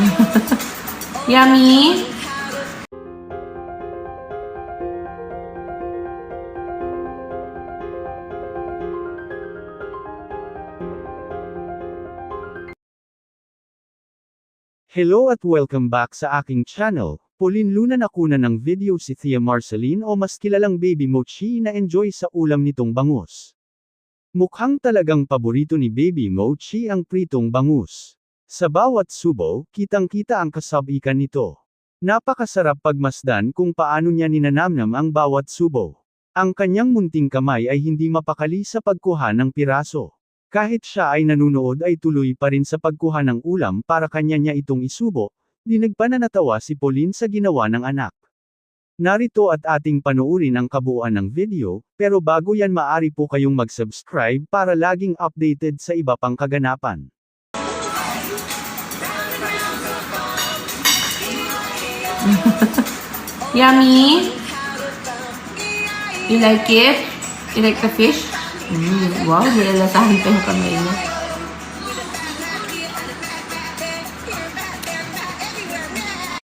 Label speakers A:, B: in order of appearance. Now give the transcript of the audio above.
A: Yummy?
B: Hello at welcome back sa aking channel. Pulinlunan ako na ng video si Thea Marceline o mas kilalang Baby Mochi na enjoy sa ulam nitong bangus. Mukhang talagang paborito ni Baby Mochi ang pritong bangus. Sa bawat subo, kitang-kita ang kasabikan nito. Napakasarap pagmasdan kung paano niya ninanamnam ang bawat subo. Ang kanyang munting kamay ay hindi mapakali sa pagkuha ng piraso. Kahit siya ay nanunood ay tuloy pa rin sa pagkuha ng ulam para kanya niya itong isubo, di nagpananatawa si Pauline sa ginawa ng anak. Narito at ating panoorin ang kabuuan ng video, pero bago yan maari po kayong mag-subscribe para laging updated sa iba pang kaganapan.
A: Yummy? You like it? You like the fish? Mm, wow, nilalasahan pa yung kamay niya.